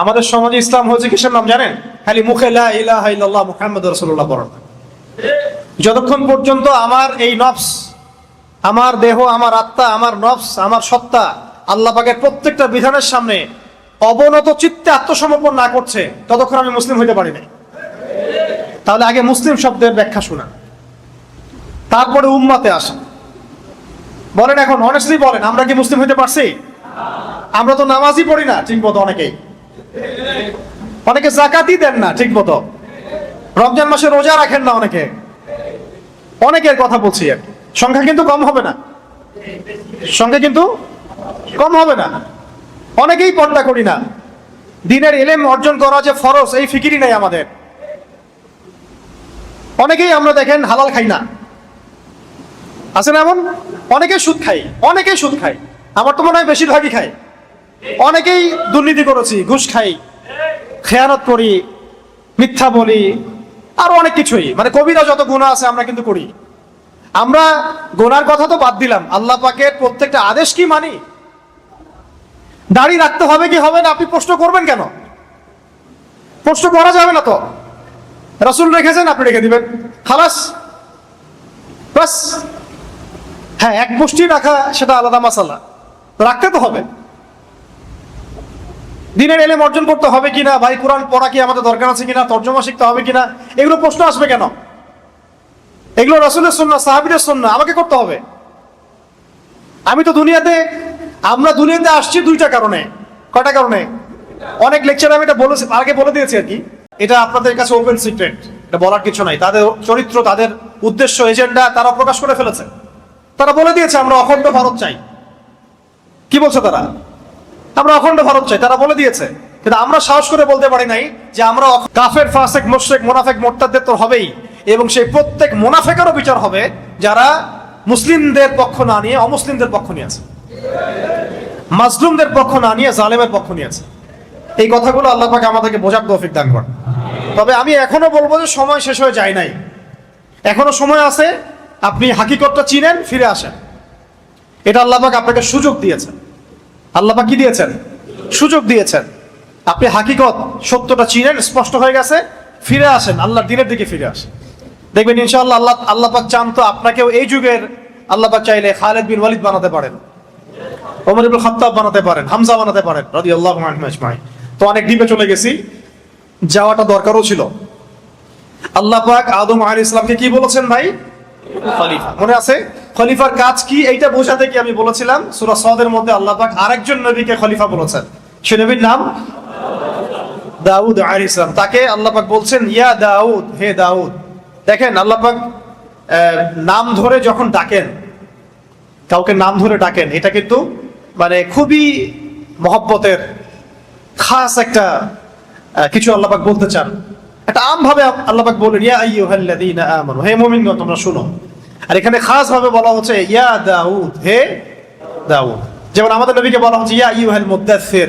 আমাদের সমাজে ইসলাম হচ্ছে কিসের নাম জানেন? খালি মুখে লা ইলাহা ইল্লাল্লাহ মুহাম্মাদুর রাসূলুল্লাহ পড়া যতক্ষণ পর্যন্ত আমার এই নফস আমার দেহ আমার আত্মা আমার নফস আমার সত্তা আল্লাহ পাকের প্রত্যেকটা বিধানের সামনে অবনত চিত্তে আত্মসমর্পণ না করছে ততক্ষণ আমি মুসলিম হইতে পারি নাই। তাহলে আগে মুসলিম শব্দের ব্যাখ্যা শোনা তারপরে উম্মাতে আসা বলেন এখন অনেস্টলি বলেন আমরা কি মুসলিম হইতে পারছি? আমরা তো নামাজই পড়ি না ঠিক মতো অনেকেই। অনেকে জাকাতই দেন না, ঠিক মতো। রমজান মাসে রোজা রাখেন না অনেকে। অনেকের কথা বলছি আর সংখ্যা কিন্তু কম হবে না। সংখ্যা কিন্তু কম হবে না। অনেকেই পর্দা করি না। দিনের এলেম অর্জন করা যে ফরজ, এই ফিকিরই নাই আমাদের। অনেকেই আমরা দেখেন হালাল খাই না। আছে না এমন? অনেকেই সুদ খাই অনেকেই সুদ খাই। আমার তো মনে হয় বেশিরভাগই খাই অনেকেই দুর্নীতি করেছি, ঘুষ খাই, খেয়ানত করি, মিথ্যা বলি, আরও অনেক কিছুই। মানে কবিরা যত গুণা আছে আমরা কিন্তু করি। আমরা গোনার কথা তো বাদ দিলাম। আল্লাহ পাকের প্রত্যেকটা আদেশ কি মানি? দাড়ি রাখতে হবে কি হবে না? আপনি প্রশ্ন করবেন কেন? প্রশ্ন করা যাবে না তো। রসুল রেখেছেন, আপনি রেখে দিবেন। খালাস। হ্যাঁ এক মুষ্টি রাখা, সেটা আলাদা মাসালা। রাখতে তো হবে। দিনের এলেম অর্জন করতে হবে কিনা? ভাই, কোরআন পড়া কি আমাদের দরকার আছে কিনা? তর্জমা শিখতে হবে কিনা? এগুলো প্রশ্ন আসবে কেন? এগুলো রসুলের সন্না সাহাবিদের সন্না আমাকে করতে হবে। আমি তো দুনিয়াতে, আমরা দুনিয়াতে আসছি দুইটা কারণে। কয়টা কারণে? অনেক লেকচার আমি এটা বলেছি, আগে বলে দিয়েছি আর কি। এটা আপনাদের কাছে ওপেন সিক্রেট এটা বলার কিছু নাই। তাদের চরিত্র, তাদের উদ্দেশ্য এজেন্ডা তারা প্রকাশ করে ফেলেছে। তারা বলে দিয়েছে, আমরা অখণ্ড ভারত চাই। কি বলছে তারা? আমরা অখণ্ড ভারত চাই, তারা বলে দিয়েছে। কিন্তু আমরা সাহস করে বলতে পারি নাই যে আমরা কাফের, ফাসেক মোশেক মোনাফেক মোট্টাদের তো হবেই। এবং সেই প্রত্যেক মোনাফেকেরও বিচার হবে যারা মুসলিমদের পক্ষ না নিয়ে অমুসলিমদের পক্ষ নিয়ে আছে। মাজলুমদের পক্ষ না নিয়ে জালেমের পক্ষ নিয়ে আছে। এই কথাগুলো আল্লাহ পাকে আমাদেরকে বোঝার তৌফিক দান করেন। তবে আমি এখনও বলব যে সময় শেষ হয়ে যায় নাই। এখনও সময় আছে, আপনি হাকিকতটা চিনেন, ফিরে আসেন। এটা আল্লাহ পাক আপনাকে সুযোগ দিয়েছেন। আল্লাহ কি দিয়েছেন? সুযোগ দিয়েছেন। আপনি হাকিকত সত্যটা চিনেন, স্পষ্ট হয়ে গেছে, ফিরে আসেন আল্লাহ দিনের দিকে ফিরে আসেন। দেখবেন ইনশাআল্লাহ আল্লাহ আল্লাহ পাক চান তো আপনাকেও এই যুগের আল্লাহ পাক চাইলে খালেদ বিন ওয়ালিদ বানাতে পারেন, ওমর ইবুল খাত্তাব বানাতে পারেন, হামজা বানাতে পারেন আনহু আজমাইন। তো অনেক ডিপে চলে গেছি, যাওয়াটা দরকারও ছিল। আল্লাহ পাক আদম আলাইহিস ইসলামকে কি বলেছেন ভাই? মনে আছে? খলিফার কাজ কি? এইটা বোঝাতে কি আমি বলেছিলাম? সূরা সদের মধ্যে আল্লাহ পাক আরেকজন নবীকে খলিফা বলেছেন। সে নবীর নাম? দাউদ আলাইহিস সালাম। তাকে আল্লাহ পাক বলছেন, ইয়া দাউদ, হে দাউদ। দেখেন, আল্লাহ পাক নাম ধরে যখন ডাকেন, কাউকে নাম ধরে ডাকেন, এটা কিন্তু মানে খুবই মহব্বতের খাস একটা কিছু আল্লাপাক বলতে চান। একটা আমভাবে আল্লাপাক বলেন ইয়া আইয়ুহাল্লাযীনা আমানু। হে মুমিনগণ, তোমরা শুনো। আর এখানে খাস ভাবে বলা হচ্ছে, ইয়া দাউদ। হে দাউদ। যেমন আমাদের নবীকে বলা হচ্ছে, ইয়া আইয়ুহাল মুদাথির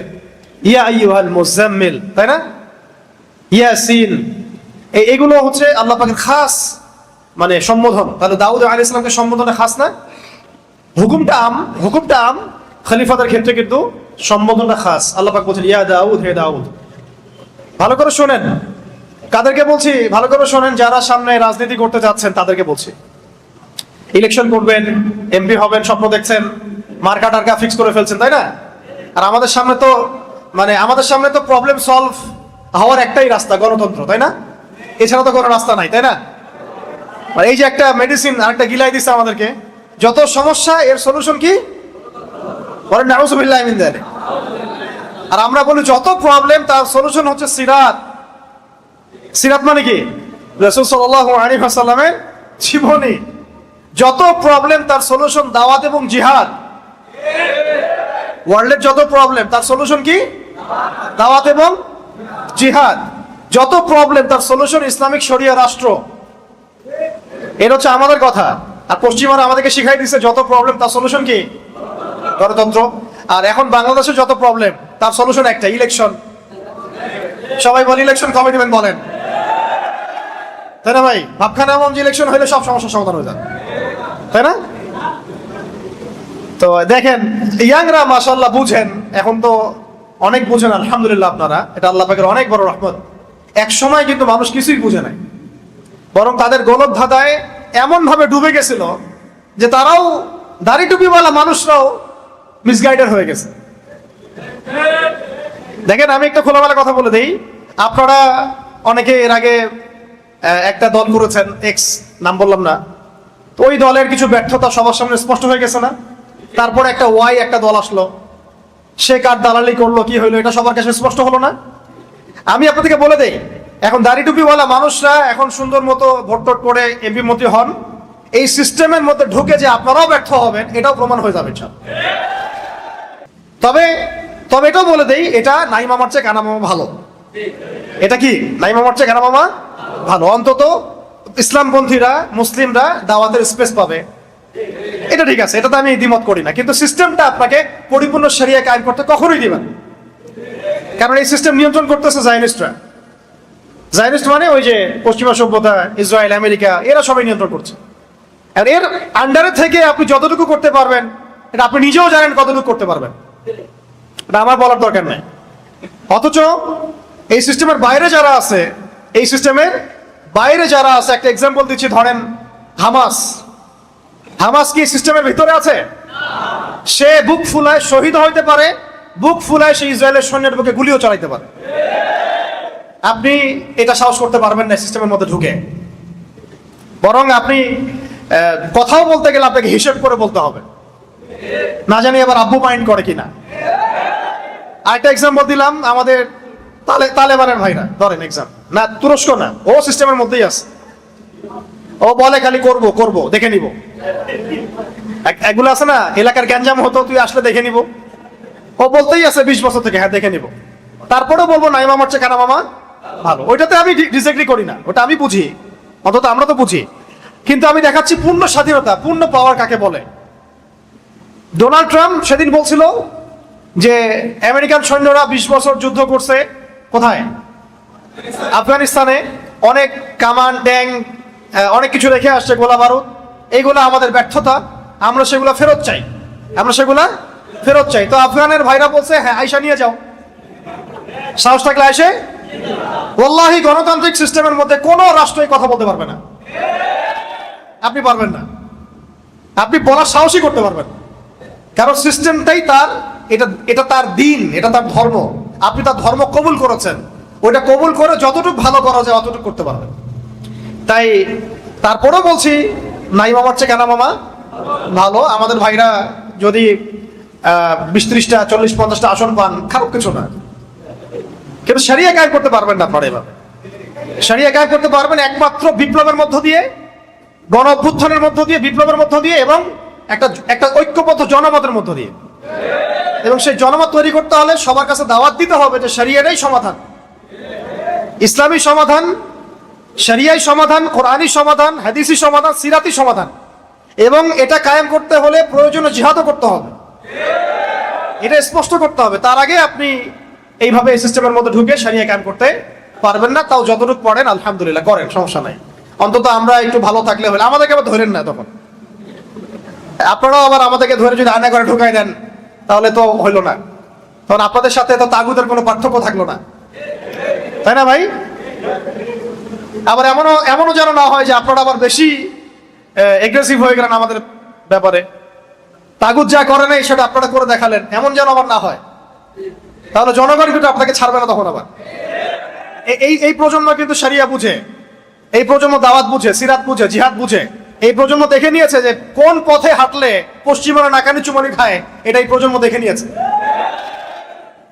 ইয়া আইয়ুহাল মুজাম্মিল তাই না? ইয়াসিন এগুলো হচ্ছে আল্লাহ পাকের খাস মানে সম্বোধন। তাহলে দাউদ আলাইহিস সালামকে সম্বোধনে খাস না? হুকুমটা আম হুকুমটা আম, খলিফাদের ক্ষেত্রে কিন্তু সম্বোধনটা খাস। আল্লাহ পাক বলছেন, ইয়া দাউদ, হে দাউদ। ভালো করে শোনেন। কাদেরকে বলছি, ভালো করে শোনেন, যারা সামনে রাজনীতি করতে যাচ্ছেন, তাদেরকে বলছি। ইলেকশন করবেন, এমপি হবেন, স্বপ্ন দেখছেন মার্কা টার্কা ফিক্স করে ফেলছেন, তাই না? আর আমাদের সামনে তো মানে আমাদের সামনে তো প্রবলেম সলভ হওয়ার একটাই রাস্তা, গণতন্ত্র, তাই না? এছাড়া তো কোনো রাস্তা নাই, তাই না? আর এই যে একটা মেডিসিন আর একটা গিলাই দিচ্ছে আমাদেরকে, যত সমস্যা, এর সলিউশন কি? বলেন, নাউজুবিল্লাহ আর আমরা বলি, যত প্রবলেম তার সলিউশন হচ্ছে সিরাত। সিরাত মানে কি? রাসূল সাল্লাল্লাহু আলাইহি ওয়াসাল্লামের জীবনী। যত প্রবলেম তার সলিউশন দাওয়াত এবং জিহাদ। ওয়ার্ল্ডের যত প্রবলেম তার সলিউশন কি? দাওয়াত এবং জিহাদ। যত প্রবলেম তার সলিউশন ইসলামিক শরিয়া রাষ্ট্র। এটা হচ্ছে আমাদের কথা। আর পশ্চিমারা আমাদেরকে শিখাই দিচ্ছে যত প্রবলেম তার সলিউশন কি? গণতন্ত্র। আর এখন বাংলাদেশে যত প্রবলেম তার সলিউশন একটা ইলেকশন সবাই বলে ইলেকশন কবে দিবেন বলেন? তাই না ভাই? ভাবখানা যে ইলেকশন হইলে সব সমস্যার সমাধান হয়ে যায়। তাই না? তো দেখেন, ইয়াংরা মাসাল্লাহ বুঝেন, এখন তো অনেক বুঝেন, আলহামদুলিল্লাহ আপনারা। এটা আল্লাহ পাকের অনেক বড় রহমত। এক সময় কিন্তু মানুষ কিছুই বুঝে নাই। বরং তাদের গোলক ধাঁধায় এমন ভাবে ডুবে গেছিল যে তারাও দাড়ি টুপিওয়ালা মানুষরাও মিসগাইডেড হয়ে গেছে। দেখেন, আমি একটা খোলামেলা কথা বলে দিই। আপনারা অনেকে এর আগে একটা দল করেছেন এক্স নাম বললাম না। তো ওই দলের কিছু ব্যর্থতা সবার সামনে স্পষ্ট হয়ে গেছে না? তারপরে একটা ওয়াই একটা দল আসলো। সে কার দালালি করল, কি হইল, এটা সবার কাছে স্পষ্ট হলো না? আমি আপনাদেরকে বলে দেই, এখন দাড়ি টুপিওয়ালা মানুষরা এখন সুন্দর মতো ভোট করে এমপি মন্ত্রী হন। এই সিস্টেমের মধ্যে ঢুকে যে আপনারাও ব্যর্থ হবেন, এটাও প্রমাণ হয়ে যাবে। তবে তবে এটাও বলে দেই, এটা নাই মামার চেয়ে কানা মামা ভালো। এটা কি? নাই মামার চেয়ে কানা মামা ভালো। অন্তত ইসলামপন্থীরা, মুসলিমরা দাওয়াতের স্পেস পাবে। এটা ঠিক আছে, এটা তো আমি দ্বিমত করি না। কিন্তু সিস্টেমটা আপনাকে পরিপূর্ণ সেরিয়া কায়েম করতে কখনোই দিবেন। কারণ এই সিস্টেম নিয়ন্ত্রণ করতেছে জায়নিস্টরা জায়নিস্ট মানে ওই যে পশ্চিমা সভ্যতা, ইসরায়েল, আমেরিকা, এরা সবাই নিয়ন্ত্রণ করছে। আর এর আন্ডারে থেকে আপনি যতটুকু করতে পারবেন, এটা আপনি নিজেও জানেন কতটুকু করতে পারবেন। এটা আমার বলার দরকার নেই। অথচ এই সিস্টেমের বাইরে যারা আছে, এই সিস্টেমের বাইরে যারা আছে, একটা এক্সাম্পল দিচ্ছি, ধরেন হামাস। হামাস কি সিস্টেমের ভিতরে আছে? সে বুক ফুলায় শহীদ হইতে পারে, বুক ফুলায় সে ইসরায়েলের সৈন্যের বুকে গুলিও চালাইতে পারে। আপনি এটা সাহস করতে পারবেন না সিস্টেমের মধ্যে ঢুকে। বরং আপনি কথাও বলতে গেলে আপনাকে হিসেব করে বলতে হবে। না জানি আবার আব্বু মাইন্ড করে কিনা। আরেকটা এক্সাম্পল দিলাম, আমাদের তালে তালেবানের ভাইরা, ধরেন এক্সাম না, তুরস্ক না, ও সিস্টেমের মধ্যেই আছে। ও বলে খালি করব করব, দেখে নিব। এগুলো আছে না, এলাকার গ্যাঞ্জাম হতো, তুই আসলে দেখে নিব। ও বলতেই আছে বিশ বছর থেকে হ্যাঁ দেখে নিব। তারপরেও বলব নাই মামার চেয়ে কানা মামা ভালো। ওইটাতে আমি ডিসএগ্রি করি না, ওটা আমি বুঝি। অন্তত আমরা তো বুঝি। কিন্তু আমি দেখাচ্ছি পূর্ণ স্বাধীনতা, পূর্ণ পাওয়ার কাকে বলে? ডোনাল্ড ট্রাম্প সেদিন বলছিল যে, আমেরিকান সৈন্যরা বিশ বছর যুদ্ধ করছে কোথায়? আফগানিস্তানে অনেক কামান, ট্যাং অনেক কিছু রেখে আসছে গোলা বারুদ। এইগুলো আমাদের ব্যর্থতা। আমরা সেগুলো ফেরত চাই। আমরা সেগুলা ফেরত চাই। তো আফগানের ভাইরা বলছে হ্যাঁ আইসা নিয়ে যাও। সাহস থাকলে আসে ওল্লাহি গণতান্ত্রিক সিস্টেমের মধ্যে কোনো রাষ্ট্রই কথা বলতে পারবে না। আপনি পারবেন না। আপনি বলার সাহসই করতে পারবেন কারণ সিস্টেমটাই তার, এটা এটা তার দিন, এটা তার ধর্ম। আপনি তার ধর্ম কবুল করেছেন। ওইটা কবুল করে যতটুকু ভালো করা যায় অতটুকু করতে পারবেন। তাই তারপরেও বলছি, নাই মামার চেয়ে কেন মামা? ভালো, আমাদের ভাইরা যদি বিশ ত্রিশটা, চল্লিশ পঞ্চাশটা আসন পান, খারাপ কিছু না। কিন্তু সারিয়া কায়েম করতে পারবেন না আপনারা এভাবে সারিয়া কায়েম করতে পারবেন একমাত্র বিপ্লবের মধ্য দিয়ে, গণ অভ্যুত্থানের মধ্য দিয়ে, বিপ্লবের মধ্য দিয়ে এবং একটা একটা ঐক্যবদ্ধ জনমতের মধ্য দিয়ে। এবং সেই জনমত তৈরি করতে হলে সবার কাছে দাওয়াত দিতে হবে যে শরিয়াটাই সমাধান। ইসলামী সমাধান, শরিয়াই সমাধান, কোরআনই সমাধান হাদিসি সমাধান সিরাতি সমাধান। এবং এটা কায়েম করতে হলে প্রয়োজনীয় জিহাদও করতে হবে। এটা স্পষ্ট করতে হবে। তার আগে আপনি এইভাবে এই সিস্টেমের মধ্যে ঢুকে সারিয়া কায়েম করতে পারবেন না। তাও যতটুকু পড়েন, আলহামদুলিল্লাহ, করেন, সমস্যা নাই। অন্তত আমরা একটু ভালো থাকলে হলে। আমাদেরকে আবার ধরেন না তখন। আপনারাও আবার আমাদেরকে ধরে যদি আয়না করে ঢুকাই দেন। তাহলে তো হইল না। তখন আপনাদের সাথে তো তাগুদের কোনো পার্থক্য থাকল না। তাই না ভাই? আবার এমনও এমনও যেন না হয় যে আপনারা আবার বেশি এগ্রেসিভ হয়ে গেলেন আমাদের ব্যাপারে। তাগুদ যা করে নাই সেটা আপনারা করে দেখালেন, এমন যেন আবার না হয়। তাহলে জনগণ কিন্তু আপনাকে ছাড়বে না তখন আবার। এই এই প্রজন্ম কিন্তু সারিয়া বুঝে, এই প্রজন্ম দাওয়াত বুঝে, সিরাত বুঝে, জিহাদ বুঝে। এই প্রজন্ম দেখে নিয়েছে যে কোন পথে হাঁটলে পশ্চিমারা নাকানি চুমানি খায়, এটা এই প্রজন্ম দেখে নিয়েছে।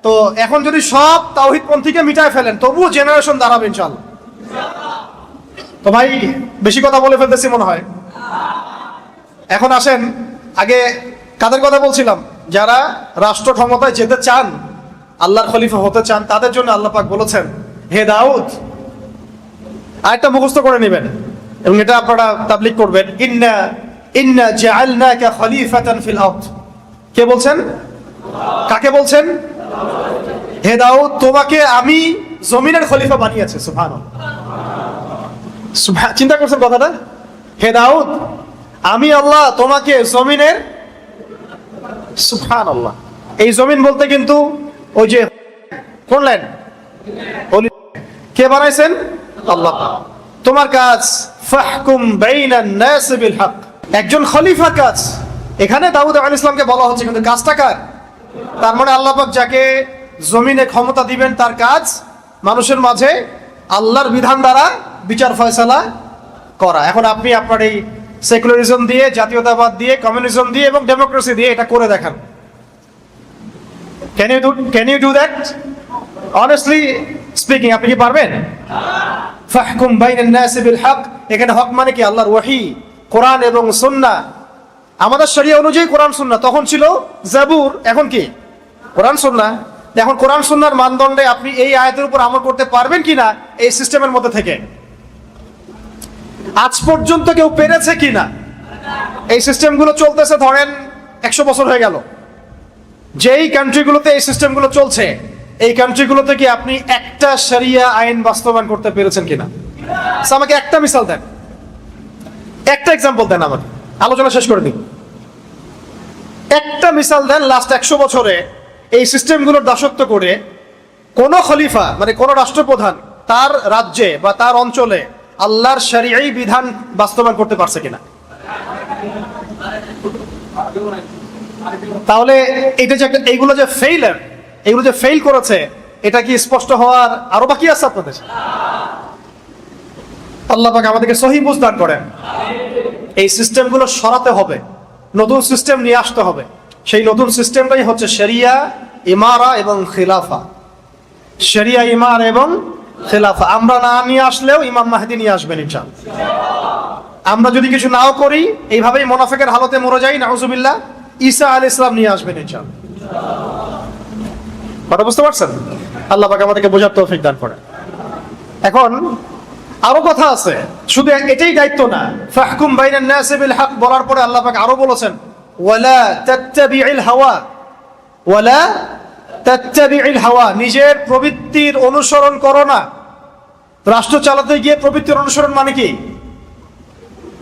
তো এখন যদি সব তাওহিদ পন্থীকে মিটায় ফেলেন, তবুও জেনারেশন দাঁড়াবে ইনশাল্লাহ তো ভাই, বেশি কথা বলে ফেলতেছি মনে হয়। এখন আসেন, আগে কাদের কথা বলছিলাম? যারা রাষ্ট্র ক্ষমতায় যেতে চান, আল্লাহর খলিফা হতে চান, তাদের জন্য আল্লাহ পাক বলেছেন, হে দাউদ, আরেকটা মুখস্থ করে নেবেন। এবং এটা আপনারা তাবলিক করবেন। ইন্না ইন্না জাআলনাকা খলিফাতান ফিল আরদ। কে বলছেন? কাকে বলছেন? হে দাউদ, তোমাকে আমি জমিনের খলিফা বানিয়েছে, সুবহানাল্লাহ। সুবহান, চিন্তা করছেন কথাটা? হে দাউদ, আমি আল্লাহ তোমাকে জমিনের সুবহান আল্লাহ এই জমিন বলতে কিন্তু ওই যে, কোন লাইন কে বানাইছেন? আল্লাহ। তোমার কাজ ফাহকুম বাইনান নাস বিল হক একজন খলিফা কাজ। এখানে দাউদ আলাইহিস ইসলামকে বলা হচ্ছে, কিন্তু কাজটা কার? তার মানে আল্লাহ যাকে জমিনে ক্ষমতা দিবেন, তার কাজ মানুষের মাঝে আল্লাহর বিধান দ্বারা বিচার ফয়সালা করা। এখন আপনি আপনার এই সেকুলারিজম দিয়ে, জাতীয়তাবাদ দিয়ে, কমিউনিজম দিয়ে এবং ডেমোক্রেসি দিয়ে এটা করে দেখান। Can you do can you do that honestly speaking আপনি কি পারবেন? ফাহকুম বাইনান নাস বিল হক। এখানে হক মানে কি? আল্লাহর ওয়াহি, কোরআন এবং সুন্নাহ আমাদের শরিয়া অনুযায়ী কোরআন সুন্নাহ তখন ছিল জাবুর, এখন কি? কোরআন সুন্নাহ এখন কোরআন সুন্নাহর মানদণ্ডে আপনি এই আয়াতের উপর আমল করতে পারবেন কিনা এই সিস্টেমের মধ্যে থেকে? আজ পর্যন্ত কেউ পেরেছে কিনা? এই সিস্টেমগুলো চলতেছে, ধরেন, একশো বছর হয়ে গেল। যেই কান্ট্রিগুলোতে এই সিস্টেমগুলো চলছে এই কান্ট্রিগুলোতে কি আপনি একটা শরিয়া আইন বাস্তবায়ন করতে পেরেছেন কিনা? আমাকে একটা মিসাল দেন। একটা এক্সাম্পল দেন আমাকে। আলোচনা শেষ করে দিন একটা মিসাল দেন লাস্ট একশো বছরে এই সিস্টেমগুলোর দাসত্ব করে কোন খলিফা মানে কোন রাষ্ট্রপ্রধান তার রাজ্যে বা তার অঞ্চলে আল্লাহর সারিয়াই বিধান বাস্তবায়ন করতে পারছে কিনা? তাহলে এটা যে এইগুলো যে ফেইলার এগুলো যে ফেল করেছে, এটা কি স্পষ্ট হওয়ার আরও বাকি আছে আপনাদের? আল্লাহ পাক আমাদেরকে সহি বুঝদান করেন। এই সিস্টেমগুলো সরাতে হবে, নতুন সিস্টেম নিয়ে আসতে হবে। সেই নতুন সিস্টেমটাই হচ্ছে শরিয়া ইমারা এবং খিলাফা শরিয়া ইমার এবং খিলাফা আমরা না নিয়ে আসলেও ইমাম মাহদি নিয়ে আসবেন ইনশাল আমরা যদি কিছু নাও করি, এইভাবেই মোনাফেকের হালতে মরে যাই, নাউজুবিল্লাহ। ঈসা আল ইসলাম নিয়ে আসবেন ইনশাল কথা বুঝতে পারছেন? আল্লাহ পাক আমাদেরকে বোঝার তৌফিক দান করেন। এখন আরও কথা আছে। শুধু এটাই দায়িত্ব না। ফাহকুম বাইনান নাস বিল হক বলার পরে আল্লাহ পাক আরও বলেছেন, ওয়ালা তাত্তাবিউল হাওয়া। ওয়ালা তাত্তাবিউল হাওয়া। নিজের প্রবৃত্তির অনুসরণ করো না। রাষ্ট্র চালাতে গিয়ে প্রবৃত্তির অনুসরণ মানে কি?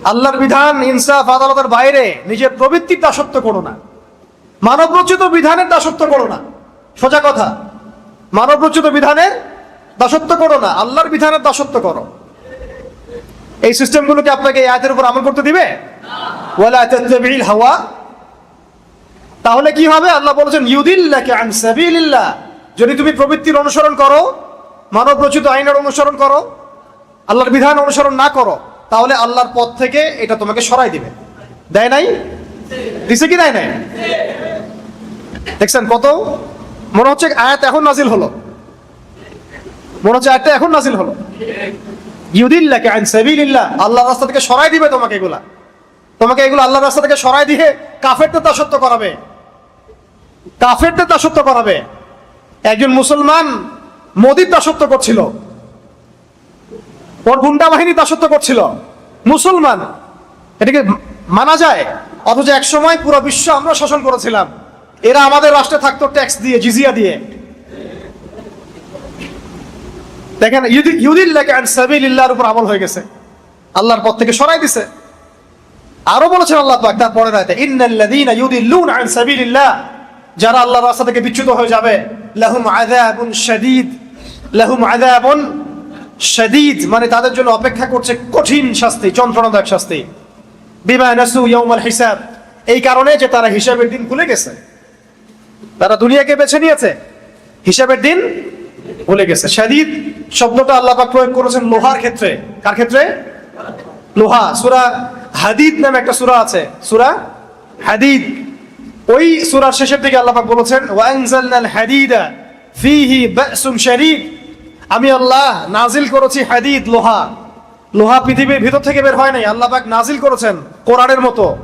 আল্লাহর বিধান, ইনসাফ, আদালতের বাইরে নিজের প্রবৃত্তির দাসত্ব করো না। মানব রচিত বিধানের দাসত্ব করো না। সোজা কথা। মানব রচিত বিধানের দাসত্ব করো না, আল্লাহর বিধানের দাসত্ব করো। এই সিস্টেমগুলোকে আপনাকে এই আয়াতের উপর আমল করতে দিবে? হাওয়া। তাহলে কি হবে? আল্লাহ বলেছেন সাবিলিল্লাহ। যদি তুমি প্রবৃত্তির অনুসরণ করো মানব রচিত আইনের অনুসরণ করো, আল্লাহর বিধান অনুসরণ না করো, তাহলে আল্লাহর পথ থেকে এটা তোমাকে সরাই দিবে। দেয় নাই? দিছে কি দেয় নাই? দেখছেন কত? মনে হচ্ছে আয়াত এখন নাজিল হলো। মনে হচ্ছে আয়াতটা এখন নাজিল হলো। ইউদিল্লাকে আইন সাবিলিল্লাহ, আল্লাহর রাস্তা থেকে সরাই দিবে তোমাকে এগুলা। তোমাকে এগুলো আল্লাহর রাস্তা থেকে সরাই দিয়ে কাফেরদের দাসত্ব করাবে। কাফেরদের দাসত্ব করাবে। একজন মুসলমান মোদির দাসত্ব করছিল। ওর গুন্ডা বাহিনী দাসত্ব করছিল। মুসলমান। এটাকে মানা যায়। অথচ এক সময় পুরো বিশ্ব আমরা শাসন করেছিলাম। এরা আমাদের রাষ্ট্রে থাকতো ট্যাক্স দিয়ে জিজিয়া দিয়ে। দেখেন সাবিলিল্লাহর উপর আমল হয়ে গেছে। আল্লাহর পথ থেকে সরাই দিছে। আরও বলেছেন আল্লাহ যারা আল্লাহর রাস্তা থেকে বিচ্যুত হয়ে যাবে, লাহুম শাদীদ। লাহুম শাদীদ। মানে তাদের জন্য অপেক্ষা করছে কঠিন শাস্তি, যন্ত্রণাদায়ক শাস্তি। বিমা নাসু ইয়াউমাল হিসাব। এই কারণে যে তারা হিসাবের দিন ভুলে গেছে। তারা দুনিয়াকে বেছে নিয়েছে। হিসাবের দিন ভুলে গেছে। শাদীদ শব্দটা আল্লাহ পাক প্রয়োগ করেছেন লোহার ক্ষেত্রে। কার ক্ষেত্রে? লোহা। সুরা হাদিদ নামে একটা সুরা আছে। সুরা হাদিদ। ওই সুরার শেষের দিকে আল্লাহ পাক বলেছেন ওয়ানজালনাল হাদিদা ফিহি বাসুম শাদীদ। আমি আল্লাহ নাজিল করেছি হাদিদ, লোহা। লোহা পৃথিবীর ভিতর থেকে বের হয় নাই। আল্লাহ পাক নাজিল করেছেন কোরআনের মতো।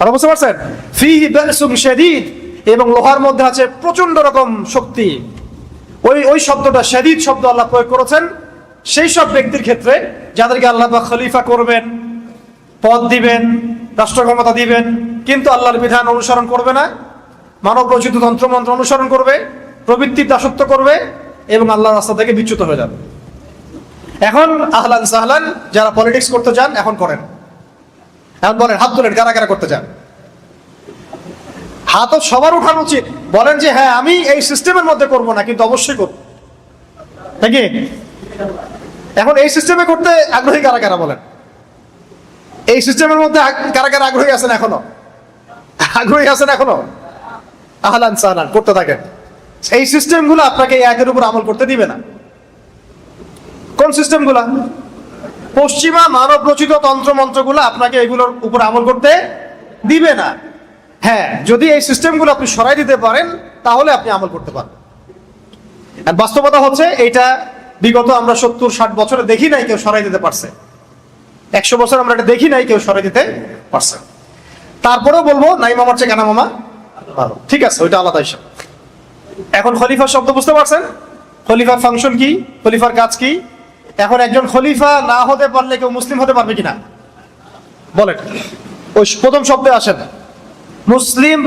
আর বুঝতে পারছেন? ফিহি বাসুম শাদীদ। এবং লোহার মধ্যে আছে প্রচণ্ড রকম শক্তি। ওই ওই শব্দটা শাদীদ শব্দ আল্লাহ প্রয়োগ করেছেন। সেই সব ব্যক্তির ক্ষেত্রে যাদেরকে আল্লাহ বা খলিফা করবেন, পদ দিবেন রাষ্ট্র ক্ষমতা দিবেন, কিন্তু আল্লাহর বিধান অনুসরণ করবে না, মানব রচিত তন্ত্রমন্ত্র অনুসরণ করবে, প্রবৃত্তির দাসত্ব করবে এবং আল্লাহর রাস্তা থেকে বিচ্যুত হয়ে যাবে। এখন আহলান সাহলান যারা পলিটিক্স করতে চান এখন করেন। এখন বলেন, হাত তুলেন, কারা কারা করতে চান হাতও সবার উঠানো উচিত। বলেন যে হ্যাঁ আমি এই সিস্টেমের মধ্যে করব না, কিন্তু অবশ্যই করব। নাকি? এখন এই সিস্টেমে করতে আগ্রহী কারা কারা বলেন? এই সিস্টেমের মধ্যে কারা কারা আগ্রহী আছেন এখনও? আগ্রহী আছেন এখনও? আহলান সাহলান করতে থাকেন। এই সিস্টেমগুলো আপনাকে একের উপর আমল করতে দিবে না। কোন সিস্টেমগুলা? পশ্চিমা মানব রচিত তন্ত্র মন্ত্রগুলো আপনাকে এগুলোর উপর আমল করতে দিবে না। হ্যাঁ যদি এই সিস্টেমগুলো আপনি সরাই দিতে পারেন, তাহলে আপনি আমল করতে পারেন আর বাস্তবতা হচ্ছে এইটা বিগত আমরা সত্তর, ষাট বছরে দেখি নাই কেউ সরাই দিতে পারছে। একশো বছর আমরা এটা দেখি নাই কেউ সরাই দিতে পারছে। তারপরেও বলব নাই মামার চেয়ে কেনা মামা ভালো। ঠিক আছে, ওইটা আলাদা হিসাব। এখন খলিফার শব্দ বুঝতে পারছেন? খলিফার ফাংশন কি? খলিফার কাজ কি? এখন একজন খলিফা না হতে পারলে কেউ মুসলিম হতে পারবে কিনা? বলেন। ওই প্রথম শব্দে আসেন মুসলিম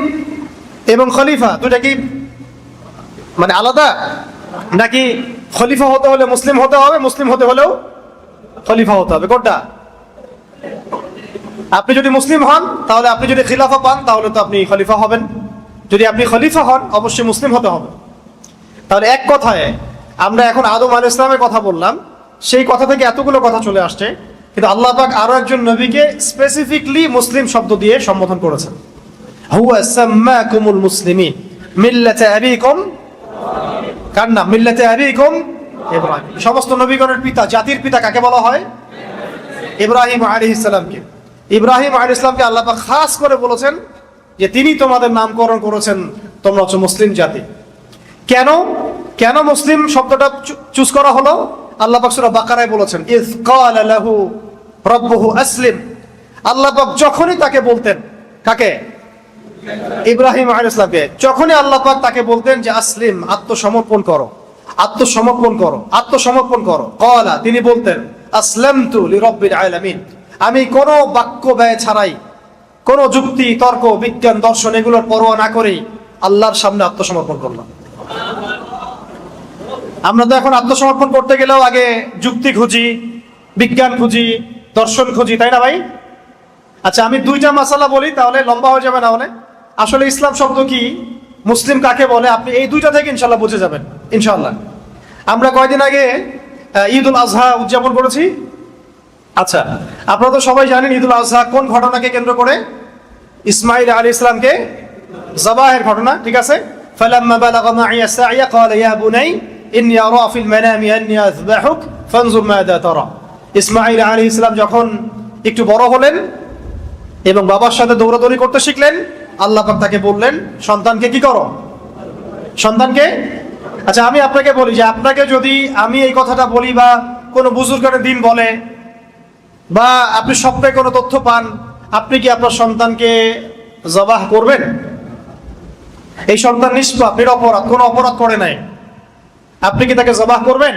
এবং খলিফা দুটা কি মানে আলাদা? নাকি খলিফা হতে হলে মুসলিম হতে হবে, মুসলিম হতে হলেও খলিফা হতে হবে? কোনটা? আপনি যদি মুসলিম হন, তাহলে আপনি যদি খিলাফা পান, তাহলে তো আপনি খলিফা হবেন। যদি আপনি খলিফা হন, অবশ্যই মুসলিম হতে হবে। তাহলে এক কথায়, আমরা এখন আদম আল ইসলামের কথা বললাম। সেই কথা থেকে এতগুলো কথা চলে আসছে। কিন্তু আল্লাহ পাক আরও একজন নবীকে স্পেসিফিকলি মুসলিম শব্দ দিয়ে সম্বোধন করেছেন। হুয়া সাম্মাকুমুল মুসলিমিন। মিল্লাতে আবিকুম, কার নাম? মিল্লাতে আবিকুম, ইব্রাহিম। সমস্ত নবীগণের পিতা, জাতির পিতা কাকে বলা হয়? ইব্রাহিম আলাইহিস সালামকে। ইব্রাহিম সালামকে আল্লাহ পাক খাস করে বলেছেন যে তিনি তোমাদের নামকরণ করেছেন, তোমরা হচ্ছে মুসলিম জাতি। কেন? কেন মুসলিম শব্দটা চুজ করা হলো? আল্লাহ পাক সূরা বাকারায় বলেছেন ইজ ক্বালা লাহু রাব্বুহু আসলিম। আল্লাহ পাক যখনই তাকে বলতেন, কাকে? ইব্রাহিম আলাইহিস সালামকে। যখনই আল্লাহ পাক তাকে বলতেন যে, আসলিম, আত্মসমর্পণ করো আত্মসমর্পণ করো আত্মসমর্পণ করো। ক্বালা তিনি বলতেন, আসলামতু লিরাব্বিল আলামিন। আমি কোনো বাক্য ব্যয় ছাড়াই, কোনো যুক্তি, তর্ক, বিজ্ঞান, দর্শন এগুলোর পরোয়া না করেই আল্লাহর সামনে আত্মসমর্পণ করলাম। আমরা তো এখন আত্মসমর্পণ করতে গেলেও আগে যুক্তি খুঁজি, বিজ্ঞান খুঁজি, দর্শন খুঁজি, তাই না ভাই? আচ্ছা আমি দুইটা মাসালা বলি, তাহলে লম্বা হয়ে যাবে না হলে? আসলে ইসলাম শব্দ কি মুসলিম কাকে বলে আপনি এই দুইটা থেকে ইনশাল্লাহ বুঝে যাবেন ইনশাল্লাহ আমরা কয়দিন আগে আহ, ঈদ উল আজহা উদযাপন করেছি আচ্ছা আপনারা তো সবাই জানেন ঈদ উল আজহা কোন ঘটনাকে কেন্দ্র করে ইসমাইল আলী ইসলামকে জবাহের ঘটনা ঠিক আছে فلما بلغ معي السعي قال يا بني إني أرى في المنام أني أذبحك فانظر ماذا ترى ইসমাইল আলী ইসলাম যখন একটু বড় হলেন এবং বাবার সাথে দৌড়াদৌড়ি করতে শিখলেন আল্লাহ পাক তাকে বললেন, সন্তানকে কি করো? সন্তানকে? আচ্ছা আমি আপনাকে বলি যে আপনাকে যদি আমি এই কথাটা বলি বা কোনো বুজুর্গের দিন বলে, বা আপনি স্বপ্নে কোনো তথ্য পান, আপনি কি আপনার সন্তানকে জবাহ করবেন? এই সন্তান নিষ্পাপ, নিরপরাধ, কোনো অপরাধ করে নাই। আপনি কি তাকে জবাহ করবেন?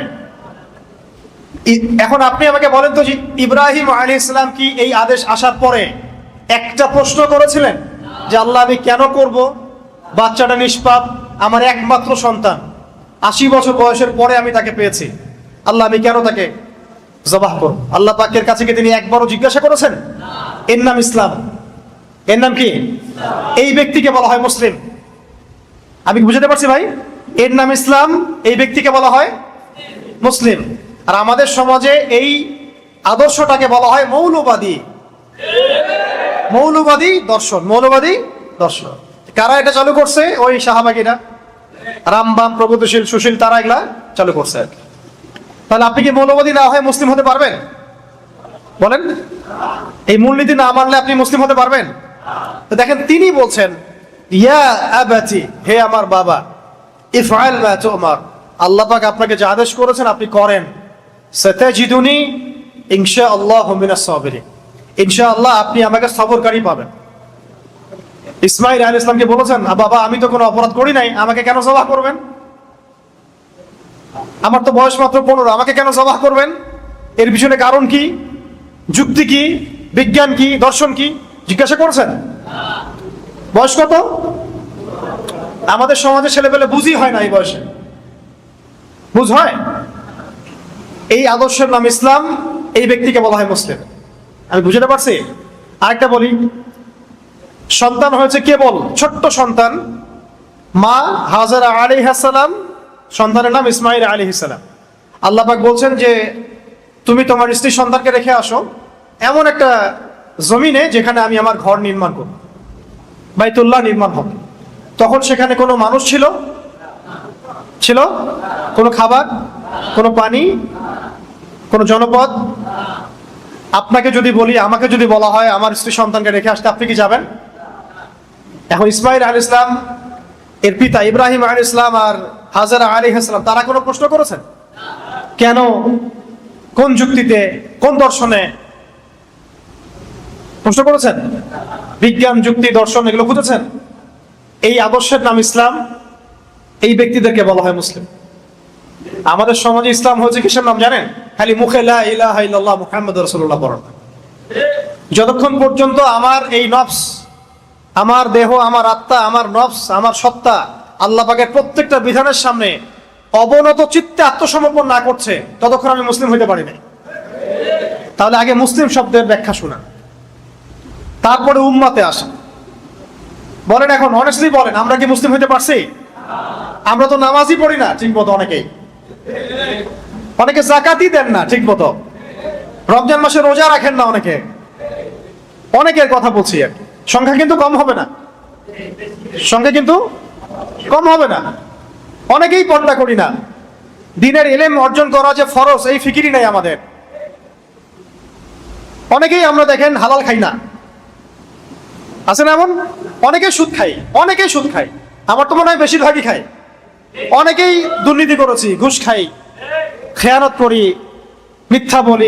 এখন আপনি আমাকে বলেন তো যে ইব্রাহিম আলী ইসলাম কি এই আদেশ আসার পরে একটা প্রশ্ন করেছিলেন? যে আল্লাহ আমি কেন করব? বাচ্চাটা নিষ্পাপ, আমার একমাত্র সন্তান। আশি বছর বয়সের পরে আমি তাকে পেয়েছি। আল্লাহ, আমি কেন তাকে জবাহ করব? আল্লাহ পাকের কাছে কি তিনি একবারও জিজ্ঞাসা করেছেন? এর নাম ইসলাম। এর নাম কি? এই ব্যক্তিকে বলা হয় মুসলিম। আমি বুঝাতে পারছি ভাই? এর নাম ইসলাম, এই ব্যক্তিকে বলা হয় মুসলিম। আর আমাদের সমাজে এই আদর্শটাকে বলা হয় মৌলবাদী। মৌলবাদী দর্শন মৌলবাদী দর্শন। কারা এটা চালু করছে? ওই শাহবাগীরা। রামবাম প্রগতিশীল সুশীল তারা এগুলা চালু করছে। আর। তাহলে আপনি কি মৌলবাদী না হয় মুসলিম হতে পারবেন? বলেন। এই মূলনীতি না মানলে আপনি মুসলিম হতে পারবেন? দেখেন, তিনি বলছেন, ইয়া হে আমার বাবা, ইফআল মা আল্লাহ পাক আপনাকে যা আদেশ করেছেন আপনি করেন। সাতাজিদুনি ইনশাআল্লাহু মিনাস সাবিরিন। ইনশাআল্লাহ আপনি আমাকে সবরকারী পাবেন। ইসমাইল আল ইসলামকে বলেছেন, "আ বাবা, আমি তো কোনো অপরাধ করি নাই, আমাকে কেন জবাহ করবেন? আমার তো বয়স মাত্র পনেরো, আমাকে কেন জবাহ করবেন? এর পিছনে কারণ কি? যুক্তি কি? বিজ্ঞান কি? দর্শন কি? জিজ্ঞাসা করছেন? বয়স কত? আমাদের সমাজে ছেলেপেলে বুঝি হয় না এই বয়সে। বুঝ হয়? এই আদর্শের নাম ইসলাম, এই ব্যক্তিকে বলা হয় মুসলিম। আমি বুঝতে পারছি? আরেকটা বলি। সন্তান হয়েছে কেবল ছোট্ট সন্তান। মা হাজারা আলী হাসালাম সন্তানের নাম ইসমাইল আলী হাসালাম আল্লাপাক বলছেন যে, তুমি তোমার স্ত্রী সন্তানকে রেখে আসো, এমন একটা জমিনে যেখানে আমি আমার ঘর নির্মাণ করব, বাইতুল্লাহ নির্মাণ হবে। তখন সেখানে কোনো মানুষ ছিল? ছিল? কোনো খাবার? কোনো পানি? কোনো জনপদ? আপনাকে যদি বলি, আমাকে যদি বলা হয় আমার স্ত্রী সন্তানকে রেখে আসতে, আপনি কি যাবেন? এখন ইসমাইল আল ইসলাম এর পিতা ইব্রাহিম আল ইসলাম আর হাজারা আলী ইসলাম তারা কোনো প্রশ্ন করেছেন? কেন? কোন যুক্তিতে? কোন দর্শনে? প্রশ্ন করেছেন? বিজ্ঞান, যুক্তি, দর্শন, এগুলো খুঁজেছেন? এই আদর্শের নাম ইসলাম, এই ব্যক্তিদেরকে বলা হয় মুসলিম। আমাদের সমাজে ইসলাম হচ্ছে কিসের নাম জানেন? খালি মুখে লা ইলাহা ইল্লাল্লাহ মুহাম্মাদুর রাসূলুল্লাহ পড়া যতক্ষণ পর্যন্ত আমার এই নফস, আমার দেহ, আমার আত্মা, আমার নফস, আমার সত্তা আল্লাহ পাকের প্রত্যেকটা বিধানের সামনে অবনত চিত্তে আত্মসমর্পণ না করছে, ততক্ষণ আমি মুসলিম হইতে পারি নাই। তাহলে আগে মুসলিম শব্দের ব্যাখ্যা শোনা তারপরে উম্মাতে আসা বলেন এখন অনেস্টলি বলেন, আমরা কি মুসলিম হইতে পারছি? আমরা তো নামাজই পড়ি না, ঠিক মতো অনেকেই। অনেকে জাকাতই দেন না, ঠিক মতো। রমজান মাসে রোজা রাখেন না অনেকে। অনেকের কথা বলছি আর সংখ্যা কিন্তু কম হবে না। সংখ্যা কিন্তু কম হবে না। অনেকেই পর্দা করি না। দিনের এলেম অর্জন করা যে ফরজ, এই ফিকিরই নাই আমাদের। অনেকেই আমরা দেখেন হালাল খাই না। আছে না এমন? অনেকে সুদ খাই অনেকেই সুদ খাই। আমার তো মনে হয় বেশিরভাগই খাই অনেকেই দুর্নীতি করেছি, ঘুষ খাই। খেয়ানত করি মিথ্যা বলি।